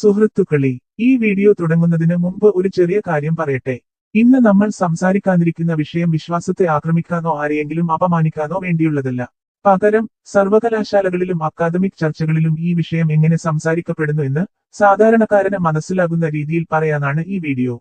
സുഹൃത്തുക്കളെ ഈ വീഡിയോ തുടങ്ങുന്നതിന് മുമ്പ് ഒരു ചെറിയ കാര്യം പറയട്ടെ. ഇന്ന് നമ്മൾ സംസാരിക്കാനിരിക്കുന്ന വിഷയം വിശ്വാസത്തെ ആക്രമിക്കാനോ ആരെയെങ്കിലും അപമാനിക്കാനോ വേണ്ടിയുള്ളതല്ല. പകരം സർവകലാശാലകളിലും അക്കാദമിക് ചർച്ചകളിലും ഈ വിഷയം എങ്ങനെ സംസാരിക്കപ്പെടുന്നു എന്ന് സാധാരണക്കാരന് മനസ്സിലാകുന്ന രീതിയിൽ പറയാനാണ് ഈ വീഡിയോ.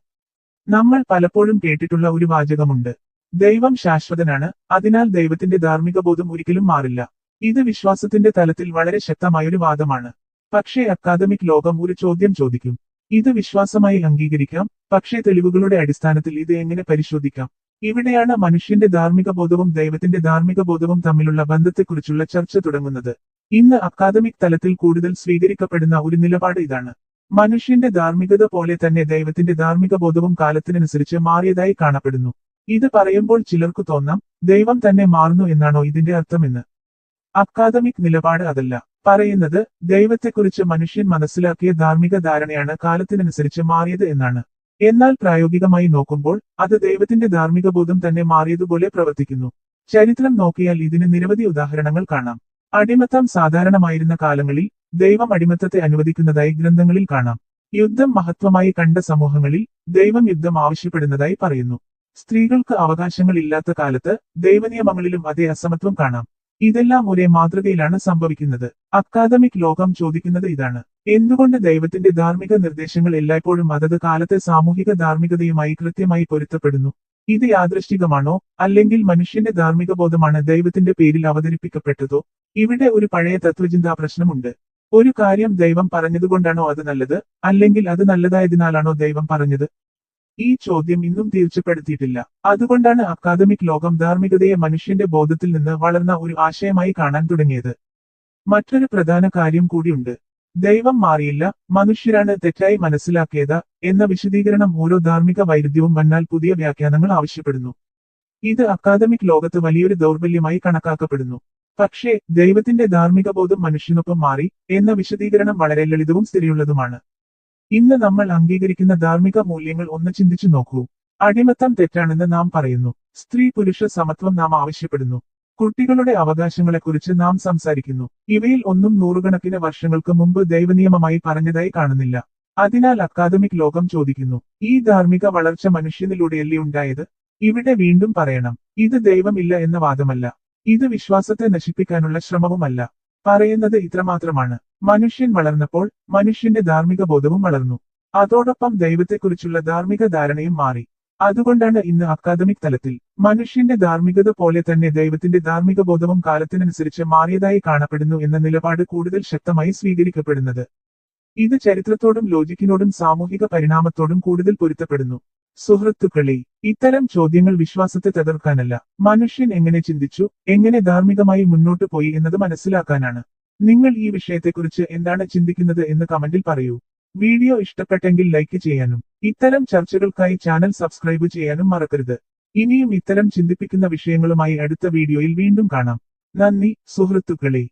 നമ്മൾ പലപ്പോഴും കേട്ടിട്ടുള്ള ഒരു വാചകമുണ്ട്. ദൈവം ശാശ്വതനാണ് അതിനാൽ ദൈവത്തിന്റെ ധാർമ്മിക ബോധം ഒരിക്കലും മാറില്ല. ഇത് വിശ്വാസത്തിന്റെ തലത്തിൽ വളരെ ശക്തമായൊരു വാദമാണ്. പക്ഷേ അക്കാദമിക് ലോകം ഒരു ചോദ്യം ചോദിക്കും. ഇത് വിശ്വാസമായി അംഗീകരിക്കാം പക്ഷേ തെളിവുകളുടെ അടിസ്ഥാനത്തിൽ ഇത് എങ്ങനെ പരിശോധിക്കാം? ഇവിടെയാണ് മനുഷ്യന്റെ ധാർമ്മിക ബോധവും ദൈവത്തിന്റെ ധാർമ്മിക ബോധവും തമ്മിലുള്ള ബന്ധത്തെക്കുറിച്ചുള്ള ചർച്ച തുടങ്ങുന്നത്. ഇന്ന് അക്കാദമിക് തലത്തിൽ കൂടുതൽ സ്വീകരിക്കപ്പെടുന്ന ഒരു നിലപാട് ഇതാണ്. മനുഷ്യന്റെ ധാർമ്മികത പോലെ തന്നെ ദൈവത്തിന്റെ ധാർമ്മിക ബോധവും കാലത്തിനനുസരിച്ച് മാറിയതായി കാണപ്പെടുന്നു. ഇത് പറയുമ്പോൾ ചിലർക്ക് തോന്നാം ദൈവം തന്നെ മാറുന്നു എന്നാണോ ഇതിന്റെ അർത്ഥമെന്ന്. അക്കാദമിക് നിലപാട് അതല്ല. പറയുന്നത് ദൈവത്തെക്കുറിച്ച് മനുഷ്യൻ മനസ്സിലാക്കിയ ധാർമ്മിക ധാരണയാണ് കാലത്തിനനുസരിച്ച് മാറിയത് എന്നാണ്. എന്നാൽ പ്രായോഗികമായി നോക്കുമ്പോൾ അത് ദൈവത്തിന്റെ ധാർമ്മിക ബോധം തന്നെ മാറിയതുപോലെ പ്രവർത്തിക്കുന്നു. ചരിത്രം നോക്കിയാൽ ഇതിന് നിരവധി ഉദാഹരണങ്ങൾ കാണാം. അടിമത്തം സാധാരണമായിരുന്ന കാലങ്ങളിൽ ദൈവം അടിമത്തത്തെ അനുവദിക്കുന്നതായി ഗ്രന്ഥങ്ങളിൽ കാണാം. യുദ്ധം മഹത്വമായി കണ്ട സമൂഹങ്ങളിൽ ദൈവം യുദ്ധം ആവശ്യപ്പെടുന്നതായി പറയുന്നു. സ്ത്രീകൾക്ക് അവകാശങ്ങൾ ഇല്ലാത്ത കാലത്ത് ദൈവനിയമങ്ങളിലും അതേ അസമത്വം കാണാം. ഇതെല്ലാം ഒരേ മാതൃകയിലാണ് സംഭവിക്കുന്നത്. അക്കാദമിക് ലോകം ചോദിക്കുന്നത് ഇതാണ്. എന്തുകൊണ്ട് ദൈവത്തിന്റെ ധാർമ്മിക നിർദ്ദേശങ്ങൾ എല്ലായ്പ്പോഴും അതത് കാലത്തെ സാമൂഹിക ധാർമ്മികതയുമായി കൃത്യമായി പൊരുത്തപ്പെടുന്നു? ഇത് യാദൃഷ്ടികമാണോ അല്ലെങ്കിൽ മനുഷ്യന്റെ ധാർമ്മിക ബോധമാണ് ദൈവത്തിന്റെ പേരിൽ അവതരിപ്പിക്കപ്പെട്ടതോ? ഇവിടെ ഒരു പഴയ തത്വചിന്താ പ്രശ്നമുണ്ട്. ഒരു കാര്യം ദൈവം പറഞ്ഞതുകൊണ്ടാണോ അത് നല്ലത്? അല്ലെങ്കിൽ അത് നല്ലതായതിനാലാണോ ദൈവം പറഞ്ഞത്? ഈ ചോദ്യം ഇന്നും തീർച്ചപ്പെടുത്തിയിട്ടില്ല. അതുകൊണ്ടാണ് അക്കാദമിക് ലോകം ധാർമ്മികതയെ മനുഷ്യന്റെ ബോധത്തിൽ നിന്ന് വളർന്ന ഒരു ആശയമായി കാണാൻ തുടങ്ങിയത്. മറ്റൊരു പ്രധാന കാര്യം കൂടിയുണ്ട്. ദൈവം മാറിയില്ല മനുഷ്യരാണ് തെറ്റായി മനസ്സിലാക്കിയത് എന്ന വിശദീകരണം ഓരോ ധാർമ്മിക വൈരുദ്ധ്യവും വന്നാൽ പുതിയ വ്യാഖ്യാനങ്ങൾ ആവശ്യപ്പെടുന്നു. ഇത് അക്കാദമിക് ലോകത്ത് വലിയൊരു ദൗർബല്യമായി കണക്കാക്കപ്പെടുന്നു. പക്ഷേ ദൈവത്തിന്റെ ധാർമ്മിക ബോധം മനുഷ്യനൊപ്പം മാറി എന്ന വിശദീകരണം വളരെ ലളിതവും സ്ഥിരയുള്ളതുമാണ് ഇന്ന് നമ്മൾ അംഗീകരിക്കുന്ന ധാർമ്മിക മൂല്യങ്ങൾ ഒന്ന് ചിന്തിച്ചു നോക്കൂ. അടിമത്തം തെറ്റാണെന്ന് നാം പറയുന്നു. സ്ത്രീ പുരുഷ സമത്വം നാം ആവശ്യപ്പെടുന്നു. കുട്ടികളുടെ അവകാശങ്ങളെക്കുറിച്ച് നാം സംസാരിക്കുന്നു. ഇവയിൽ ഒന്നും നൂറുകണക്കിന് വർഷങ്ങൾക്ക് മുമ്പ് ദൈവനിയമമായി പറഞ്ഞതായി കാണുന്നില്ല. അതിനാൽ അക്കാദമിക് ലോകം ചോദിക്കുന്നു ഈ ധാർമ്മിക വളർച്ച മനുഷ്യനിലൂടെയല്ലേ ഉണ്ടായത്? ഇവിടെ വീണ്ടും പറയണം ഇത് ദൈവമില്ല എന്ന വാദമല്ല. ഇത് വിശ്വാസത്തെ നശിപ്പിക്കാനുള്ള ശ്രമവുമല്ല. പറയുന്നത് ഇത്രമാത്രമാണ്. മനുഷ്യൻ വളർന്നപ്പോൾ മനുഷ്യന്റെ ധാർമ്മിക ബോധവും വളർന്നു. അതോടൊപ്പം ദൈവത്തെക്കുറിച്ചുള്ള ധാർമ്മിക ധാരണയും മാറി. അതുകൊണ്ടാണ് ഇന്ന് അക്കാദമിക് തലത്തിൽ മനുഷ്യന്റെ ധാർമ്മികത പോലെ തന്നെ ദൈവത്തിന്റെ ധാർമ്മിക ബോധവും കാലത്തിനനുസരിച്ച് മാറിയതായി കാണപ്പെടുന്നു എന്ന നിലപാട് കൂടുതൽ ശക്തമായി സ്വീകരിക്കപ്പെടുന്നത്. ഇത് ചരിത്രത്തോടും ലോജിക്കിനോടും സാമൂഹിക പരിണാമത്തോടും കൂടുതൽ പൊരുത്തപ്പെടുന്നു. സുഹൃത്തുക്കളെ ഇത്തരം ചോദ്യങ്ങൾ വിശ്വാസത്തെ തകർക്കാനല്ല. മനുഷ്യൻ എങ്ങനെ ചിന്തിച്ചു എങ്ങനെ ധാർമ്മികമായി മുന്നോട്ട് പോയി എന്നത് മനസ്സിലാക്കാനാണ്. നിങ്ങൾ ഈ വിഷയത്തെക്കുറിച്ച് എന്താണ് ചിന്തിക്കുന്നത് എന്ന് കമന്റിൽ പറയൂ. വീഡിയോ ഇഷ്ടപ്പെട്ടെങ്കിൽ ലൈക്ക് ചെയ്യാനും ഇത്തരം ചർച്ചകൾക്കായി ചാനൽ സബ്സ്ക്രൈബ് ചെയ്യാനും മറക്കരുത്. ഇനിയും ഇത്തരം ചിന്തിപ്പിക്കുന്ന വിഷയങ്ങളുമായി അടുത്ത വീഡിയോയിൽ വീണ്ടും കാണാം. നന്ദി സുഹൃത്തുക്കളെ.